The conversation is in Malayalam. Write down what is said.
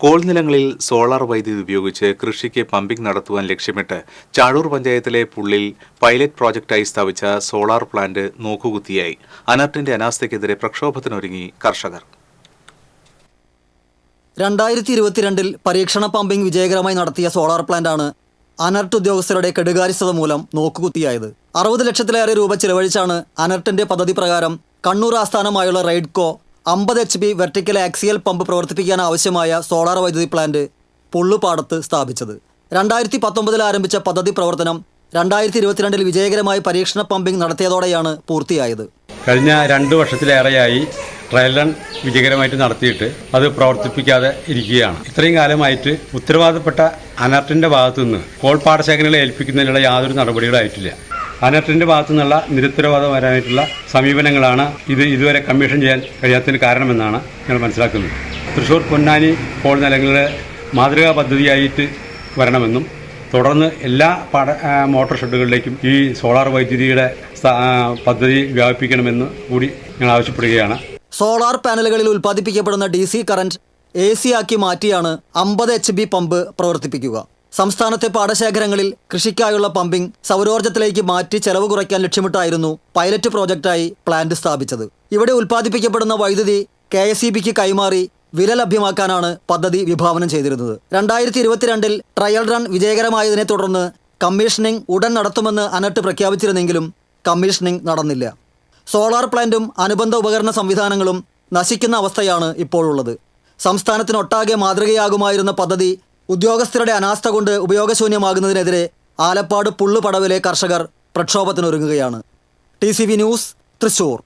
കോൾ നിലങ്ങളിൽ സോളാർ വൈദ്യുതി ഉപയോഗിച്ച് കൃഷിക്ക് പമ്പിംഗ് നടത്തുവാൻ ലക്ഷ്യമിട്ട് ചാഴൂർ പഞ്ചായത്തിലെ പുള്ളിൽ പൈലറ്റ് പ്രോജക്റ്റായി സ്ഥാപിച്ച സോളാർ പ്ലാന്റ് നോക്കുകുത്തിയായി. അനർട്ടിന്റെ അനാസ്ഥയ്ക്കെതിരെ പ്രക്ഷോഭത്തിനൊരുങ്ങി കർഷകർ. രണ്ടായിരത്തി ഇരുപത്തിരണ്ടിൽ പരീക്ഷണ പമ്പിംഗ് വിജയകരമായി നടത്തിയ സോളാർ പ്ലാന്റാണ് അനർട്ട് ഉദ്യോഗസ്ഥരുടെ കെടുകാര്യസ്ഥത മൂലം നോക്കുകുത്തിയായത്. അറുപത് ലക്ഷത്തിലേറെ രൂപ ചിലവഴിച്ചാണ് അനർട്ടിന്റെ പദ്ധതി പ്രകാരം കണ്ണൂർ ആസ്ഥാനമായുള്ള റെയ്ഡ്കോ അമ്പത് H P vertical axial pump പ്രവർത്തിപ്പിക്കാൻ ആവശ്യമായ സോളാർ വൈദ്യുതി പ്ലാന്റ് പുള്ളുപാടത്ത് സ്ഥാപിച്ചത്. രണ്ടായിരത്തി പത്തൊമ്പതിൽ ആരംഭിച്ച പദ്ധതി പ്രവർത്തനം രണ്ടായിരത്തി ഇരുപത്തിരണ്ടിൽ വിജയകരമായി പരീക്ഷണ പമ്പിംഗ് നടത്തിയതോടെയാണ് പൂർത്തിയായത്. കഴിഞ്ഞ രണ്ട് വർഷത്തിലേറെയായി ട്രയൽ റൺ വിജയകരമായിട്ട് നടത്തിയിട്ട് അത് പ്രവർത്തിപ്പിക്കാതെ ഇരിക്കുകയാണ്. ഇത്രയും കാലമായിട്ട് ഉത്തരവാദപ്പെട്ട അനർട്ടിന്റെ ഭാഗത്തുനിന്ന് കോൾ പാടശേഖരങ്ങളെ ഏൽപ്പിക്കുന്നതിനുള്ള യാതൊരു നടപടികളായിട്ടില്ല അനർട്ടിന്റെ ഭാഗത്തു നിന്നുള്ള നിരുത്തരവാദപരമായിട്ടുള്ള സമീപനങ്ങളാണ് ഇത് ഇതുവരെ കമ്മീഷൻ ചെയ്യാൻ കഴിയാത്തതിന് കാരണമെന്നാണ് ഞങ്ങൾ മനസ്സിലാക്കുന്നത്. തൃശൂർ പൊന്നാനി പോൾ നിലങ്ങളുടെ മാതൃകാ പദ്ധതിയായിട്ട് വരണമെന്നും തുടർന്ന് എല്ലാ പട മോട്ടോർ ഷെഡുകളിലേക്കും ഈ സോളാർ വൈദ്യുതിയുടെ പദ്ധതി വ്യാപിപ്പിക്കണമെന്ന് കൂടി ഞങ്ങൾ ആവശ്യപ്പെടുകയാണ്. സോളാർ പാനലുകളിൽ ഉൽപ്പാദിപ്പിക്കപ്പെടുന്ന D C current A C ആക്കി മാറ്റിയാണ് അമ്പത് എച്ച് ബി പമ്പ് പ്രവർത്തിപ്പിക്കുക. സംസ്ഥാനത്തെ പാടശേഖരങ്ങളിൽ കൃഷിക്കായുള്ള പമ്പിംഗ് സൗരോർജത്തിലേക്ക് മാറ്റി ചെലവ് കുറയ്ക്കാൻ ലക്ഷ്യമിട്ടായിരുന്നു പൈലറ്റ് പ്രോജക്റ്റായി പ്ലാന്റ് സ്ഥാപിച്ചത്. ഇവിടെ ഉൽപ്പാദിപ്പിക്കപ്പെടുന്ന വൈദ്യുതി കെ എസ് ഇ ബിക്ക് കൈമാറി വില ലഭ്യമാക്കാനാണ് പദ്ധതി വിഭാവനം ചെയ്തിരുന്നത്. രണ്ടായിരത്തി ഇരുപത്തിരണ്ടിൽ ട്രയൽ റൺ വിജയകരമായതിനെ തുടർന്ന് കമ്മീഷനിംഗ് ഉടൻ നടത്തുമെന്ന് അനട്ട് പ്രഖ്യാപിച്ചിരുന്നെങ്കിലും കമ്മീഷനിംഗ് നടന്നില്ല. സോളാർ പ്ലാന്റും അനുബന്ധ ഉപകരണ സംവിധാനങ്ങളും നശിക്കുന്ന അവസ്ഥയാണ് ഇപ്പോഴുള്ളത്. സംസ്ഥാനത്തിനൊട്ടാകെ മാതൃകയാകുമായിരുന്ന പദ്ധതി ഉദ്യോഗസ്ഥരുടെ അനാസ്ഥ കൊണ്ട് ഉപയോഗശൂന്യമാകുന്നതിനെതിരെ ആലപ്പാട് പുള്ളുപടവിലെ കർഷകർ പ്രക്ഷോഭത്തിനൊരുങ്ങുകയാണ്. T news Thrissur.